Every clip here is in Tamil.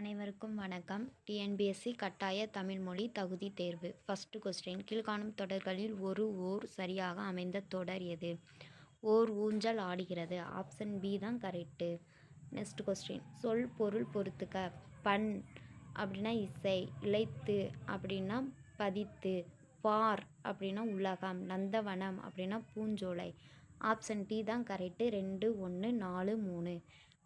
அனைவருக்கும் வணக்கம். டிஎன்பிஎஸ்சி கட்டாய தமிழ் மொழி தகுதி தேர்வு. ஃபஸ்ட்டு கொஸ்டின் கீழ்காணும் தொடர்களில் ஒரு ஓர் சரியாக அமைந்த தொடர் எது? ஓர் ஊஞ்சல் ஆடுகிறது. ஆப்ஷன் பி தான் கரெக்டு நெக்ஸ்ட் கொஸ்டின் சொல் பொருள் பொறுத்துக்க பண் அப்படின்னா இசை இழைத்து அப்படின்னா பதித்து பார் அப்படின்னா உலகம் நந்தவனம் அப்படின்னா பூஞ்சோலை. ஆப்ஷன் டி தான் கரெக்டு ரெண்டு ஒன்று நாலு மூணு.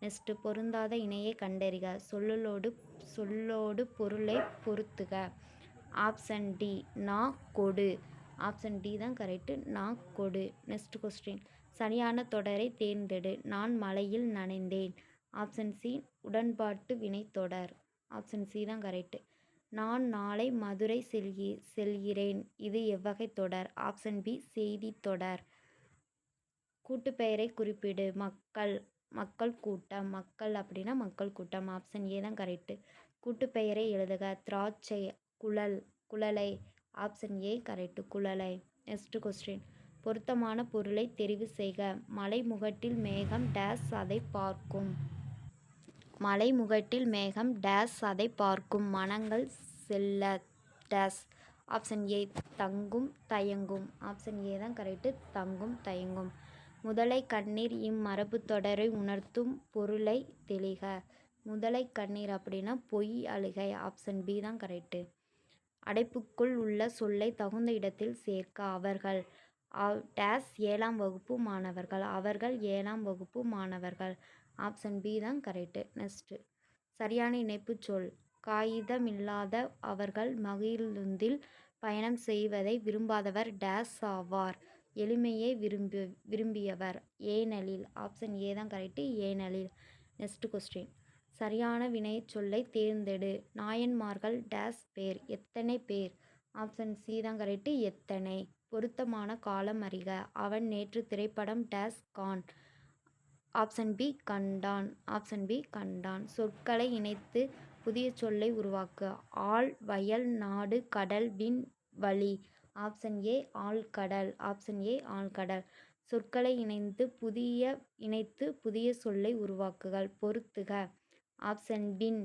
நெக்ஸ்ட்டு பொருந்தாத இணையை கண்டறிக. சொல்லலோடு சொல்லோடு பொருளை பொருத்துக. ஆப்ஷன் டி நா கொடு. ஆப்ஷன் டி தான் கரெக்டு நா கொடு. நெக்ஸ்ட் கொஸ்டின் சரியான தொடரை தேர்ந்தெடு. நான் மலையில் நனைந்தேன். ஆப்ஷன் சி உடன்பாட்டு வினைத்தொடர் ஆப்ஷன் சி தான் கரெக்டு நான் நாளை மதுரை செல்கி செல்கிறேன். இது எவ்வகை தொடர்? ஆப்ஷன் பி செய்தி தொடர். கூட்டுப்பெயரை குறிப்பிடு. மக்கள் மக்கள் கூட்டம் மக்கள் அப்படின்னா மக்கள் கூட்டம் ஆப்ஷன் ஏ தான் கரெக்டு கூட்டுப்பெயரை எழுதுக. திராட்சை குழல் குழலை ஆப்ஷன் ஏ கரெக்டு குழலை. நெக்ஸ்ட் கொஸ்டின் பொருத்தமான பொருளை தெரிவு செய்க. மலைமுகட்டில் மேகம் டேஸ் அதை பார்க்கும். மலைமுகட்டில் மேகம் டேஸ் அதை பார்க்கும். மனங்கள் செல்ல டேஸ் ஆப்ஷன் ஏ தங்கும் தயங்கும். ஆப்ஷன் ஏ தான் கரெக்டு தங்கும் தயங்கும். முதலை கண்ணீர் இம்மரபு தொடரை உணர்த்தும் பொருளை தெளிக. முதலை கண்ணீர் அப்படின்னா பொய் அழுகை ஆப்ஷன் பி தான் கரெக்டு அடைப்புக்குள் உள்ள சொல்லை தகுந்த இடத்தில் சேர்க்க அவர்கள். டேஸ் ஏழாம் வகுப்பு மாணவர்கள். அவர்கள் ஏழாம் வகுப்பு மாணவர்கள். ஆப்ஷன் பி தான் கரெக்டு நெக்ஸ்ட்டு சரியான இணைப்பு சொல். காகிதமில்லாத அவர்கள் மகிழுந்தில் பயணம் செய்வதை விரும்பாதவர் டேஸ் ஆவார். எளிமையை விரும்பி விரும்பியவர். ஏனலில் ஆப்ஷன் ஏ தான் கரெக்டு ஏனலில் நெக்ஸ்ட் கொஸ்டின் சரியான வினை சொல்லை தேர்ந்தெடு. நாயன்மார்கள் டேஸ் பேர் எத்தனை பேர் ஆப்ஷன் சி தான் கரெக்டு எத்தனை? பொருத்தமான காலம் அறிக. அவன் நேற்று திரைப்படம் டேஸ் கான் ஆப்ஷன் பி கண்டான். ஆப்ஷன் பி கண்டான். சொற்களை இணைத்து புதிய சொல்லை உருவாக்கு. ஆள் வயல் நாடு கடல் விண் வழி. ஆப்ஷன் ஏ ஆழ்கடல். ஆப்ஷன் ஏ ஆழ்கடல். சொற்களை இணைந்து புதிய இணைத்து புதிய சொல்லை உருவாக்குகள். பொருத்துக. ஆப்ஷன் வின்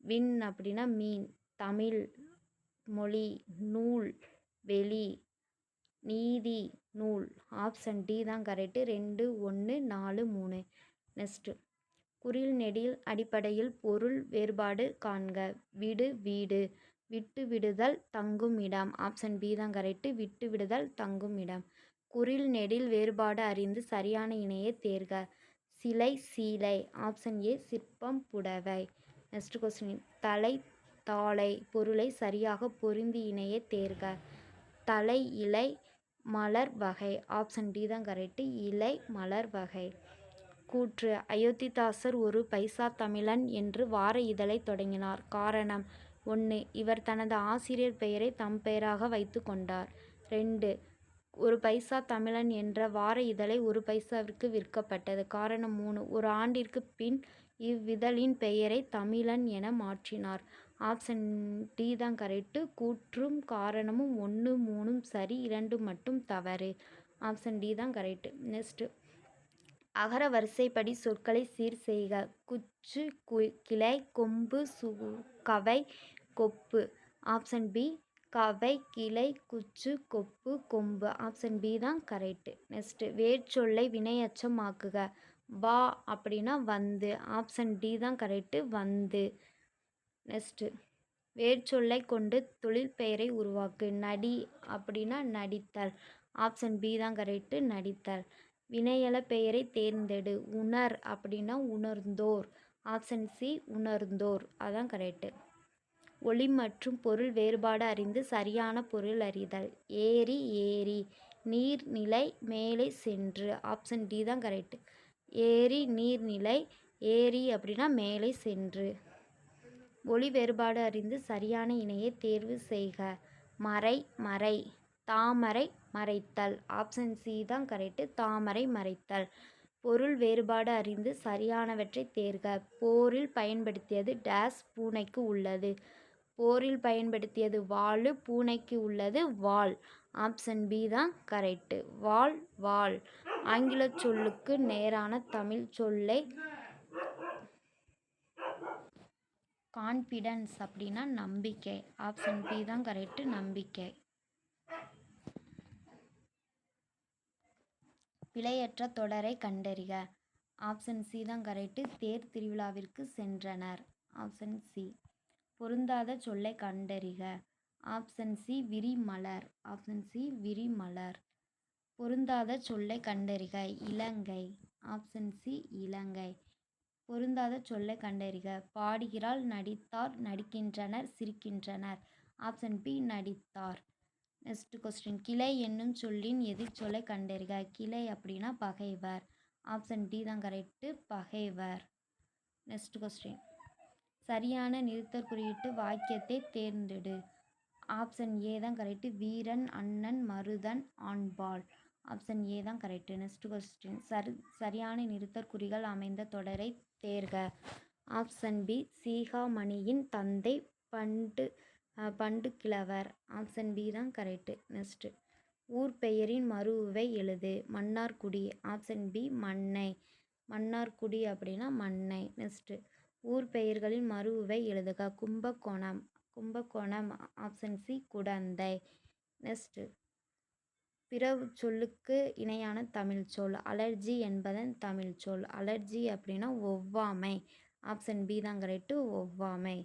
வின் அப்படின்னா மீன். தமிழ் மொழி நூல் வெளி நீதி நூல். ஆப்ஷன் டி தான் கரெக்டு ரெண்டு ஒன்று நாலு மூணு. நெக்ஸ்ட்டு. குறில் நெடில் அடிப்படையில் பொருள் வேறுபாடு காண்க. விடு வீடு. விட்டு விடுதல் தங்கும் இடம். ஆப்ஷன் பி தான் கரெக்டு. விட்டு விடுதல் தங்கும் இடம். குறில் நெடில் வேறுபாடு அறிந்து சரியான இணையை தேர்க. சிலை சீலை. ஆப்ஷன் ஏ சிற்பம் புடவை. நெக்ஸ்ட் கொஸ்டின் தலை தாளை பொருளை சரியாக பொருந்தி இணையை தேர்க. தலை இலை மலர் வகை. ஆப்ஷன் டி தான் கரெக்டு. இலை மலர் வகை. கூற்று. அயோத்திதாசர் ஒரு பைசா தமிழன் என்று வார இதழை தொடங்கினார். காரணம். ஒன்று இவர் தனது ஆசிரியர் பெயரை தம் பெயராக வைத்து கொண்டார். ரெண்டு ஒரு பைசா தமிழன் என்ற வார இதழை ஒரு பைசாவிற்கு விற்கப்பட்டது. காரணம் மூணு ஒரு ஆண்டிற்கு பின் இவ்விதழின் பெயரை தமிழன் என மாற்றினார். ஆப்ஷன் டி தான் கரெக்டு கூற்றும் காரணமும் ஒன்று மூணும் சரி இரண்டு மட்டும் தவறு. ஆப்ஷன் டி தான் கரெக்டு நெக்ஸ்ட்டு. அகர வரிசைப்படி சொற்களை சீர் செய்க. குச்சு கு கிளை கொம்பு சு கவை கொப்பு. ஆப்ஷன் பி கவை கிளை குச்சு கொப்பு கொம்பு. ஆப்ஷன் பி தான் கரெக்டு நெக்ஸ்ட்டு வேர்ச்சொல்லை வினையச்சம் ஆக்குக வா அப்படின்னா வந்து. ஆப்ஷன் டி தான் கரெக்டு வந்து. நெக்ஸ்ட்டு வேர்ச்சொல்லை கொண்டு தொழில் பெயரை உருவாக்கு. நடி அப்படின்னா நடித்தல். ஆப்ஷன் பி தான் கரெக்டு நடித்தல். வினையல பெயரை தேர்ந்தெடு. உணர் அப்படின்னா உணர்ந்தோர். Option C உணர்ந்தோர். அதான் கரெக்டு ஒளி மற்றும் பொருள் வேறுபாடு அறிந்து சரியான பொருள் அறிதல். ஏரி ஏரி. நீர்நிலை மேலே சென்று. ஆப்ஷன் டி தான் கரெக்டு ஏரி நீர்நிலை ஏரி அப்படின்னா மேலே சென்று. ஒளி வேறுபாடு அறிந்து சரியான இணையை தேர்வு செய்க. மறை மறை. தாமரை மறைத்தல். ஆப்ஷன் சி தான் கரெக்டு தாமரை மறைத்தல். பொருள் வேறுபாடு அறிந்து சரியானவற்றை தேர்க. போரில் பயன்படுத்தியது டேஸ் பூனைக்கு உள்ளது. போரில் பயன்படுத்தியது வாள் பூனைக்கு உள்ளது வால் ஆப்ஷன் பி தான் கரெக்டு வால் வால் ஆங்கில சொல்லுக்கு நேரான தமிழ் சொல்லை கான்ஃபிடன்ஸ் அப்படின்னா நம்பிக்கை. ஆப்ஷன் பி தான் கரெக்டு நம்பிக்கை. பிழையற்ற தொடரை கண்டறிக. ஆப்ஷன் சி தான் கரெக்டு. தேர் திருவிழாவிற்கு சென்றனர். Option C. பொருந்தாத சொல்லை கண்டறிக. ஆப்ஷன் சி விரிமலர். ஆப்ஷன் சி விரிமலர். பொருந்தாத சொல்லை கண்டறிக. இலங்கை. Option C Ilangai. பொருந்தாத சொல்லை கண்டறிக. பாடுகிறாள் நடித்தார் நடிக்கின்றனர் சிரிக்கின்றனர். ஆப்ஷன் பி நடித்தார். நெக்ஸ்ட் கொஸ்டின் கிளை என்னும் சொல்லின் எதிர்ச்சொல்லை கண்டறிக. கிளை அப்படின்னா பகைவர். ஆப்ஷன் டி தான் கரெக்டு பகைவர். நெக்ஸ்ட் கொஸ்டின் சரியான நிறுத்தற் குறியிட்டு வாக்கியத்தை தேர்ந்தெடு. ஆப்ஷன் ஏ தான் கரெக்டு வீரன் அண்ணன் மருதன் ஆண்பால். ஆப்ஷன் ஏ தான் கரெக்டு நெக்ஸ்ட் கொஸ்டின் சரி சரியான நிறுத்தற் குறிகள் அமைந்த தொடரை தேர்க. ஆப்ஷன் பி சீகாமணியின் தந்தை பண்டு பண்டு கிழவர் ஆப்ஷன் பி தான் கரெக்டு நெக்ஸ்ட்டு. ஊர் பெயரின் மருவை எழுது மன்னார்குடி ஆப்ஷன் பி மண்ணை மன்னார்குடி அப்படின்னா மண்ணை நெக்ஸ்ட்டு. ஊர் பெயர்களின் மருவை எழுதுக Kumbakonam Kumbakonam option C Kudanthai next. பிற சொல்லுக்கு இணையான தமிழ் சொல் அலர்ஜி என்பதன் தமிழ் சொல் அலர்ஜி அப்படின்னா ஒவ்வாமை ஆப்ஷன் பி தான் கரெக்டு ஒவ்வாமை.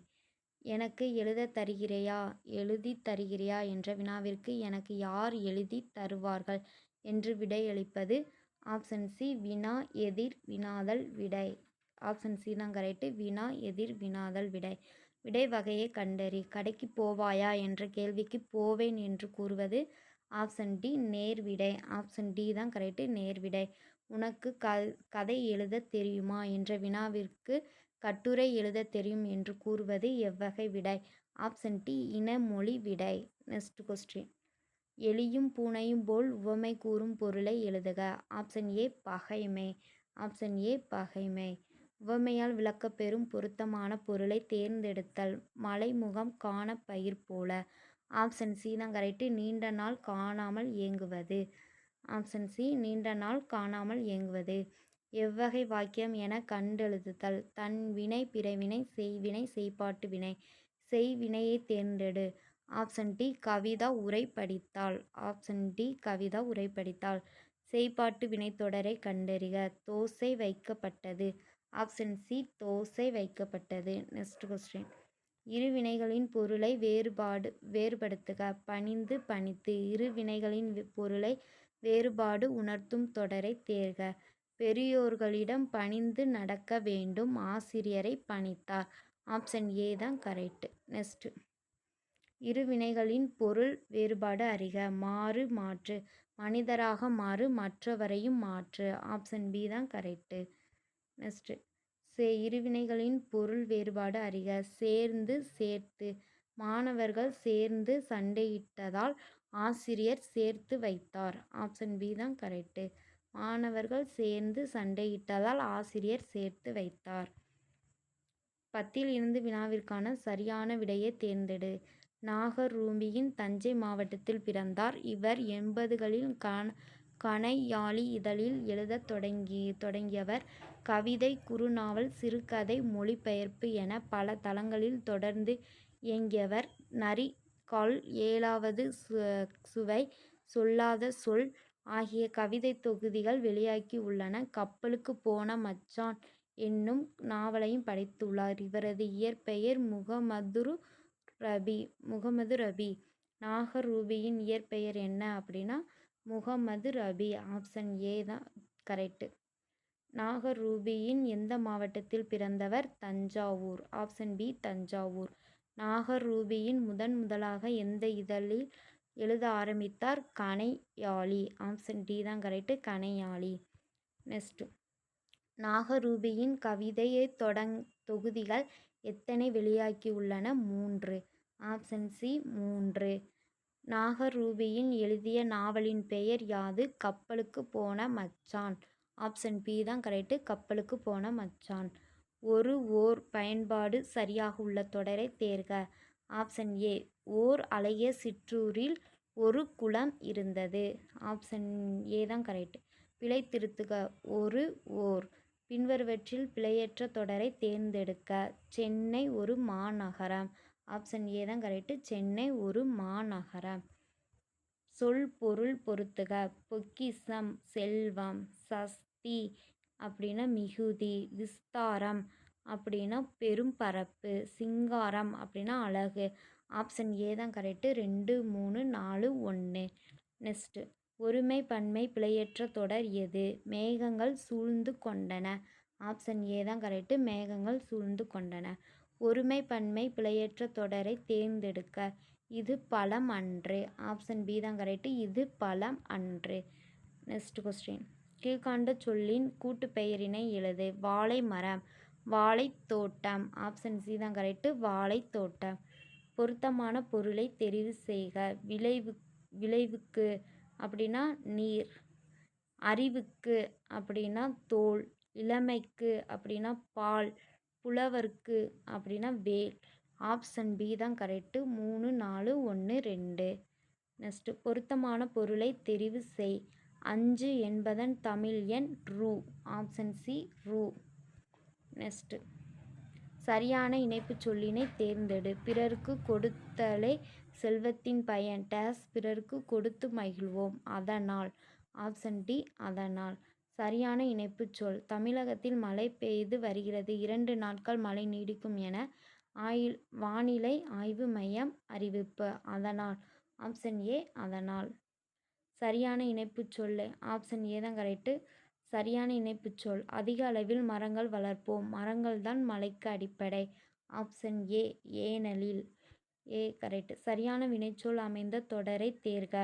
எனக்கு எழுத தருகிறையா? எழுதி தருகிறையா என்ற வினாவிற்கு எனக்கு யார் எழுதி தருவார்கள்? என்று விடையளிப்பது ஆப்ஷன் சி வினா எதிர் வினாதல் விடை. ஆப்ஷன் சி தான் கரெக்டு வினா எதிர் வினாதல் விடை. விடை வகையை கண்டறி. கடைக்கு போவாயா என்ற கேள்விக்கு போவேன் என்று கூறுவது ஆப்ஷன் டி நேர்விடை ஆப்ஷன் டி தான் கரெக்டு நேர்விடை உனக்கு க கதை எழுத தெரியுமா? என்ற வினாவிற்கு கட்டுரை எழுத தெரியும் என்று கூறுவது எவ்வகை விடை? ஆப்ஷன் டி இனமொழி விடை. Next question. எலியும் பூனையும் போல் உவமை கூறும் பொருளை எழுதுக. ஆப்ஷன் ஏ பகைமை. ஆப்ஷன் ஏ பகைமை. உவமையால் விளக்கப்பெறும் பொருத்தமான பொருளை தேர்ந்தெடுத்தல். மலைமுகம் காண பயிர் போல. ஆப்ஷன் சி தான் கரெக்டு நீண்ட நாள் காணாமல் இயங்குவது ஆப்ஷன் சி நீண்ட நாள் காணாமல் இயங்குவது எவ்வகை வாக்கியம் என கண்டெழுதுதல். தன் வினை பிறவினை செய்வினை செய்பாட்டு வினை. செய்வினையை தேர்ந்தெடு. ஆப்ஷன் டி கவிதா உரை படித்தாள். ஆப்ஷன் டி கவிதா உரை படித்தாள். செய்பாட்டு வினைத்தொடரை கண்டறிக. தோசை வைக்கப்பட்டது. ஆப்ஷன் சி தோசை வைக்கப்பட்டது. Next question. இரு வினைகளின் பொருளை வேறுபாடு வேறுபடுத்துக. பணிந்து பணித்து இரு வினைகளின் பொருளை வேறுபாடு உணர்த்தும் தொடரை தேர்க. பெரியோர்களிடம் பணிந்து நடக்க வேண்டும். ஆசிரியரை பணித்தார். ஆப்ஷன் ஏ தான் கரெக்டு. நெக்ஸ்ட்டு இருவினைகளின் பொருள் வேறுபாடு அறிக. மாறு மாற்று. மனிதராக மாறு மற்றவரையும் மாற்று. ஆப்ஷன் பி தான் கரெக்டு. நெக்ஸ்ட்டு சே இருவினைகளின் பொருள் வேறுபாடு அறிக. சேர்ந்து சேர்த்து. மாணவர்கள் சேர்ந்து சண்டையிட்டதால் ஆசிரியர் சேர்த்து வைத்தார். ஆப்ஷன் பி தான் கரெக்டு. மாணவர்கள் சேர்ந்து சண்டையிட்டதால் ஆசிரியர் சேர்த்து வைத்தார். பத்தில் இருந்து வினாவிற்கான சரியான விடையை தேர்ந்தெடு. நாகர் ரூமியின் தஞ்சை மாவட்டத்தில் பிறந்தார். இவர் எண்பதுகளில் கண கணையாளி இதழில் எழுதத் தொடங்கி தொடங்கியவர். கவிதை குறுநாவல் சிறுகதை மொழிபெயர்ப்பு என பல தளங்களில் தொடர்ந்து இயங்கியவர். நரி கால் ஏழாவது சுவை சொல்லாத சொல் ஆகிய கவிதைத் தொகுதிகள் வெளியாகி உள்ளன. கப்பலுக்கு போன மச்சான் என்னும் நாவலையும் படைத்துள்ளார். இவரது இயற்பெயர் முகமதுரு ரபி முகமது ரபி. நாகரூபியின் இயற்பெயர் என்ன அப்படின்னா முகமது ரபி. ஆப்ஷன் ஏ தான் கரெக்டு. நாகரூபியின் எந்த மாவட்டத்தில் பிறந்தவர்? தஞ்சாவூர். Option B Thanjavur. நாகரூபியின் முதன் முதலாக எந்த இதழில் எழுத ஆரம்பித்தார். கணையாழி ஆப்ஷன் டி தான் கரெக்டு கனையாளி நெக்ஸ்ட்டு நாகரூபியின் கவிதையை தொடங் தொகுதிகள் எத்தனை வெளியாகியுள்ளன மூன்று. ஆப்ஷன் சி மூன்று. நாகரூபியின் எழுதிய நாவலின் பெயர் யாது? கப்பலுக்கு போன மச்சான். ஆப்ஷன் பி தான் கரெக்டு கப்பலுக்கு போன மச்சான். ஒரு ஓர் பயன்பாடு சரியாக உள்ள தொடரை தேர்க. ஆப்ஷன் ஏ ஓர் அழகிய சிற்றூரில் ஒரு குளம் இருந்தது. ஆப்ஷன் ஏ தான் கரெக்ட். பிழை திருத்துக. ஒரு ஓர். பின்வருவற்றில் பிழையற்ற தொடரை தேர்ந்தெடுக்க. சென்னை ஒரு மாநகரம். ஆப்ஷன் ஏ தான் கரெக்டு. சென்னை ஒரு மாநகரம். சொல் பொருள் பொறுத்துக பொக்கிசம் செல்வம் சஸ்தி அப்படின்னா மிகுதி விஸ்தாரம் அப்படின்னா பெரும் பரப்பு சிங்காரம் அப்படின்னா அழகு. ஆப்ஷன் ஏ தான் கரெக்டு ரெண்டு மூணு நாலு ஒன்று நெக்ஸ்ட்டு. ஒருமை பன்மை பிழையற்ற தொடர் எது? மேகங்கள் சூழ்ந்து கொண்டன. ஆப்ஷன் ஏ தான் கரெக்டு மேகங்கள் சூழ்ந்து கொண்டன. ஒருமை பன்மை பிழையற்ற தொடரை தேர்ந்தெடுக்க. இது பழம் அன்று. ஆப்ஷன் பி தான் கரெக்டு இது பழம் அன்று. நெக்ஸ்ட் கொஸ்டின் கீழ்காண்ட சொல்லின் கூட்டு பெயரினை எழுது. வாழை மரம். வாழைத்தோட்டம் ஆப்ஷன் சி தான் கரெக்டு வாழைத்தோட்டம் பொருத்தமான பொருளை தெரிவு செய்க. விளைவு விளைவுக்கு அப்படின்னா நீர் அறிவுக்கு அப்படின்னா தோல் இளமைக்கு அப்படின்னா பால் புலவருக்கு அப்படின்னா வேல். ஆப்ஷன் பி தான் கரெக்டு மூணு நாலு ஒன்று ரெண்டு. நெக்ஸ்ட்டு பொருத்தமான பொருளை தெரிவு செய். அஞ்சு என்பதன் தமிழ் எண் ரூ. ஆப்ஷன் சி ரூ. நெக்ஸ்ட்டு. சரியான இணைப்புச் சொல்லினை தேர்ந்தெடு. பிறருக்கு கொடுத்தலே செல்வத்தின் பயன். டேஸ் பிறருக்கு கொடுத்து மகிழ்வோம். அதனால். ஆப்ஷன் டி அதனால். சரியான இணைப்புச் சொல். தமிழகத்தில் மழை பெய்து வருகிறது. இரண்டு நாட்கள் மழை நீடிக்கும் என ஆயில் வானிலை ஆய்வு மையம் அறிவிப்பு. அதனால். ஆப்ஷன் ஏ அதனால். சரியான இணைப்புச் சொல் ஆப்ஷன் ஏ தான் கரெக்டு சரியான இணைப்புச் சொல். அதிக அளவில் மரங்கள் வளர்ப்போம். மரங்கள் தான் மலைக்கு அடிப்படை. ஆப்ஷன் ஏ ஏனலில் ஏ கரெக்ட் சரியான வினைச்சொல் அமைந்த தொடரை தேர்க.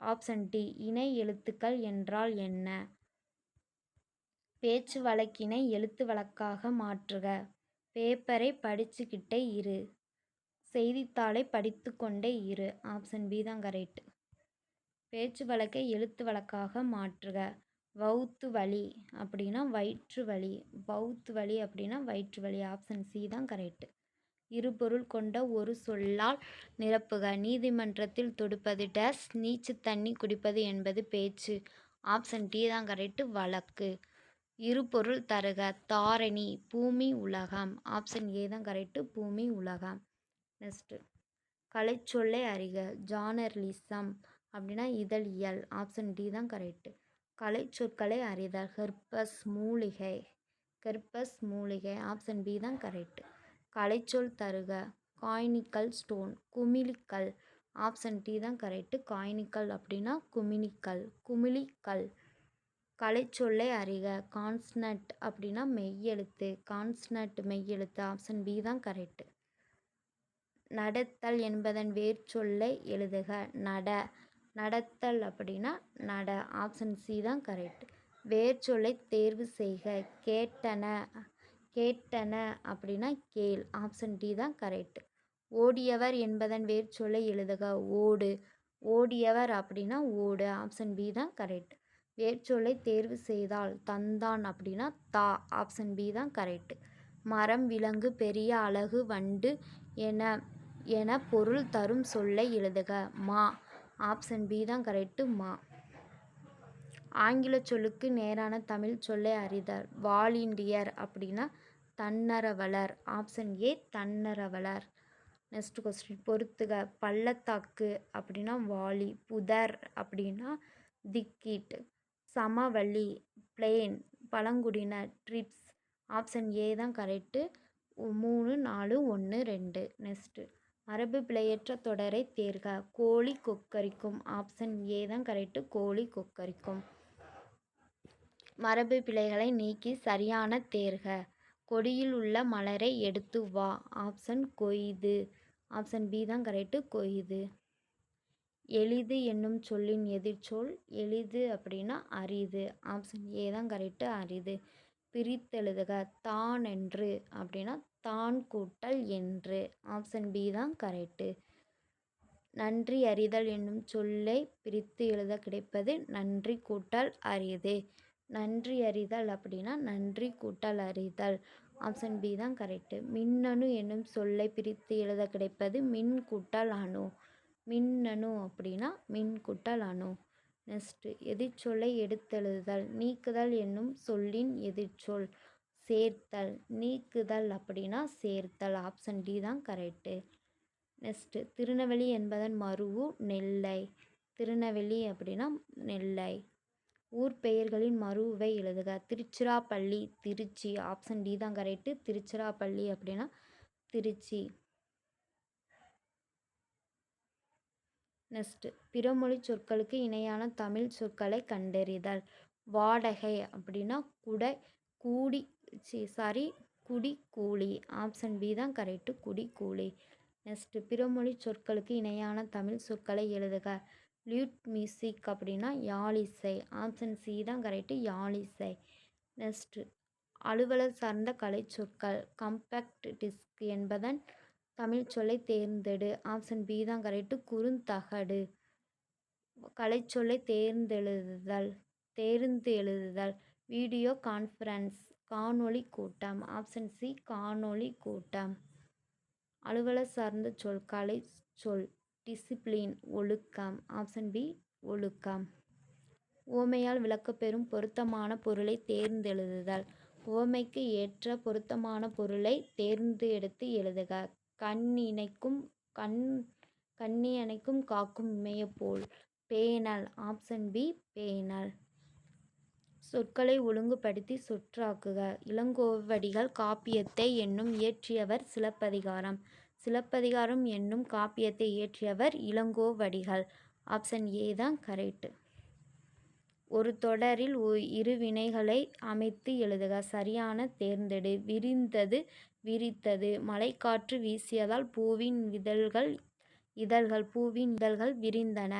ஆப்ஷன் டி இணை எழுத்துக்கள் என்றால் என்ன? பேச்சு வழக்கினை எழுத்து வழக்காக மாற்றுக. பேப்பரை படிச்சுக்கிட்டே இரு. செய்தித்தாளை படித்து கொண்டே இரு. ஆப்ஷன் பி தான் கரெக்ட் பேச்சு வழக்கை எழுத்து வழக்காக மாற்றுக. வவுத்து வலி அப்படின்னா வயிற்று வலி. வவுத்து வலி அப்படின்னா வயிற்று வலி. ஆப்ஷன் சி தான் கரெக்ட் இருபொருள் கொண்ட ஒரு சொல்லால் நிரப்புக. நீதிமன்றத்தில் தொடுப்பது டஸ் நீச்சு தண்ணி குடிப்பது என்பது பேச்சு. ஆப்ஷன் டி தான் கரெக்டு வழக்கு. இருபொருள் தருக. தாரணி பூமி உலகம். ஆப்ஷன் ஏ தான் கரெக்டு பூமி உலகம். நெக்ஸ்ட்டு கலைச்சொல்லை அறிக. ஜானர்லிசம் அப்படின்னா இதழியல். ஆப்ஷன் டி தான் கரெக்டு கலை சொற்களை அறிதல். ஹெர்பஸ் மூலிகை. கெர்பஸ் மூலிகை ஆப்ஷன் பி தான் கரெக்டு கலைச்சொல் தருக. காய்னிக்கல் ஸ்டோன் குமிழிக்கல். ஆப்ஷன் டி தான் கரெக்டு காய்னிக்கல் அப்படின்னா குமிழிக்கல். குமிழிக்கல். கலைச்சொல்லை அறிக. கான்ஸ்னட் அப்படின்னா மெய்யெழுத்து. கான்ஸ்னட் மெய்யெழுத்து ஆப்ஷன் பி தான் கரெக்டு நடத்தல் என்பதன் வேர்ச்சொல்லை எழுதுக. நட. நடத்தல் அப்படின்னா நட ஆப்ஷன் சி தான் கரெக்ட் வேர்ச்சொல்லை தேர்வு செய்க கேட்டன கேட்டன அப்படின்னா கேள் ஆப்ஷன் டி தான் கரெக்ட் ஓடியவர் என்பதன் வேர்ச்சொல்லை எழுதுக ஓடு. ஓடியவர் அப்படின்னா ஓடு ஆப்ஷன் பி தான் கரெக்ட் வேர்ச்சொல்லை தேர்வு செய்தால் தந்தான் அப்படின்னா தா ஆப்ஷன் பி தான் கரெக்ட் மரம் விலங்கு பெரிய அழகு வண்டு என என பொருள் தரும் சொல்லை எழுதுக மா. ஆப்ஷன் பி தான் கரெக்டு மா. ஆங்கில சொல்லுக்கு நேரான தமிழ் சொல்லை அறிதல் வாலிண்டியர் அப்படின்னா தன்னரவலர். ஆப்ஷன் ஏ தன்னரவலர். நெக்ஸ்ட் கொஸ்டின் பொறுத்துக. பள்ளத்தாக்கு அப்படின்னா வாலி புதர் அப்படின்னா திக்கிட். சமவெளி பிளேன் பழங்குடியினர் ட்ரிப்ஸ். ஆப்ஷன் ஏ தான் கரெக்டு மூணு நாலு ஒன்று ரெண்டு. நெக்ஸ்ட்டு மரபு பிழையற்ற தொடரை தேர்க. கோழி கொக்கரிக்கும். ஆப்ஷன் ஏ தான் கரெக்டு கோழி கொக்கரிக்கும். மரபு பிழைகளை நீக்கி சரியான தேர்க. கொடியில் உள்ள மலரை எடுத்து வா. ஆப்ஷன் கொய்து. ஆப்ஷன் பி தான் கரெக்டு கொய்து. எளிது என்னும் சொல்லின் எதிர்ச்சொல் எளிது அப்படின்னா அரிது. ஆப்ஷன் ஏ தான் கரெக்டு அரிது. பிரித்தெழுதுக. தான் என்று. அப்படின்னா தான் கூட்டல் என்று. ஆப்ஷன் பி தான் கரெக்டு நன்றி அறிதல் என்னும் சொல்லை பிரித்து எழுத கிடைப்பது நன்றி கூட்டல் அரிது. நன்றி அறிதல் அப்படின்னா நன்றி கூட்டல் அறிதல். ஆப்ஷன் பி தான் கரெக்டு மின்னணு என்னும் சொல்லை பிரித்து எழுத கிடைப்பது மின் கூட்டல் அணு. மின்னணு அப்படின்னா மின் கூட்டல் அணு. நெஸ்ட்டு. எதிர்ச்சொல்லை எடுத்தெழுதுதல் நீக்குதல் என்னும் சொல்லின் எதிர்ச்சொல். சேர்த்தல். நீக்குதல் அப்படின்னா சேர்த்தல். ஆப்ஷன் டி தான் கரெக்டு நெக்ஸ்ட்டு திருநெல்வேலி என்பதன் மருவு நெல்லை. திருநெல்வேலி அப்படின்னா நெல்லை. ஊர் பெயர்களின் மருவை எழுதுக. திருச்சிராப்பள்ளி திருச்சி. ஆப்ஷன் டி தான் கரெக்டு திருச்சிராப்பள்ளி அப்படின்னா திருச்சி. நெக்ஸ்ட்டு பிறமொழி சொற்களுக்கு இணையான தமிழ் சொற்களை கண்டறிதல். வாடகை அப்படின்னா குடை கூடி சி சாரி குடி கூலி ஆப்ஷன் பி தான் கரெக்டு குடி கூலி நெக்ஸ்ட்டு பிறமொழி சொற்களுக்கு இணையான தமிழ் சொற்களை எழுதுக. லியூட் மியூசிக் அப்படின்னா யாழிசை. ஆப்ஷன் சி தான் கரெக்டு யாழிசை. நெக்ஸ்ட்டு அலுவலர் சார்ந்த கலை சொற்கள். கம்பேக்ட் டிஸ்க் என்பதன் தமிழ் சொல்லை தேர்ந்தெடு. ஆப்ஷன் பி தான் கரெக்டு. குறுந்தகடு. கலைச்சொல்லை தேர்ந்தெழுதுதல். தேர்ந்து எழுதுதல். Video conference. காணொளி கூட்டம். ஆப்ஷன் சி காணொளி கூட்டம். அலுவலர் சார்ந்த சொல். கலை சொல். டிசிப்ளின். ஒழுக்கம். ஆப்ஷன் பி ஒழுக்கம். ஓமையால் விளக்கப்பெறும் பொருத்தமான பொருளை தேர்ந்தெழுதுதல். ஓமைக்கு ஏற்ற பொருத்தமான பொருளை தேர்ந்து எடுத்து எழுதுக. கண் இணைக்கும் கண் கண்ணி அணைக்கும் காக்கும் இமயப்போல் பேணல் ஆப்ஷன் பி பேணல் சொற்களை ஒழுங்குபடுத்தி சொற்றாக்குக. இளங்கோவடிகள் காப்பியத்தை என்னும் இயற்றியவர் சிலப்பதிகாரம். சிலப்பதிகாரம் என்னும் காப்பியத்தை இயற்றியவர் இளங்கோவடிகள். ஆப்ஷன் ஏ தான் கரெக்டு ஒரு தொடரில் இரு வினைகளை அமைத்து எழுதுக. சரியான தேர்ந்தெடு. விரிந்தது விரித்தது. மழைக்காற்று வீசியதால் பூவின் இதழ்கள் இதழ்கள் பூவின் இதழ்கள் விரிந்தன.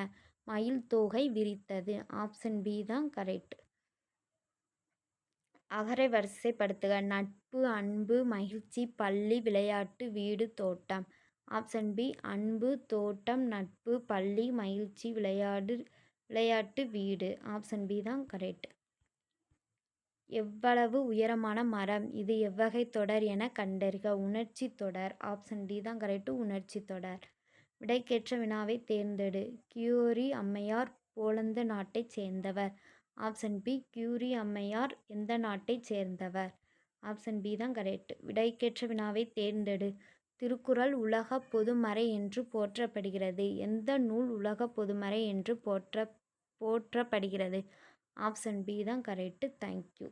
மயில் தோகை விரித்தது. ஆப்ஷன் பி தான் கரெக்ட். அகரை வரிசைப்படுத்துக. நட்பு அன்பு மகிழ்ச்சி பள்ளி விளையாட்டு வீடு தோட்டம். ஆப்ஷன் பி அன்பு தோட்டம் நட்பு பள்ளி மகிழ்ச்சி விளையாடு விளையாட்டு வீடு ஆப்ஷன் பி தான் கரெக்ட் எவ்வளவு உயரமான மரம் இது எவ்வகை தொடர் என கண்டறிக. உணர்ச்சி தொடர் ஆப்ஷன் டி தான் கரெக்டு உணர்ச்சி தொடர். விடைக்கேற்ற வினாவை தேர்ந்தெடு. கியூரி அம்மையார் போலந்து நாட்டைச் சேர்ந்தவர். ஆப்ஷன் பி கியூரி அம்மையார் எந்த நாட்டைச் சேர்ந்தவர்? ஆப்ஷன் பி தான் கரெக்ட் விடைக்கேற்ற வினாவை தேர்ந்தெடு. திருக்குறள் உலக பொதுமறை என்று போற்றப்படுகிறது. எந்த நூல் உலக பொதுமறை என்று போற்ற போற்றப்படுகிறது. ஆப்ஷன் பி தான் கரெக்டு தேங்க்யூ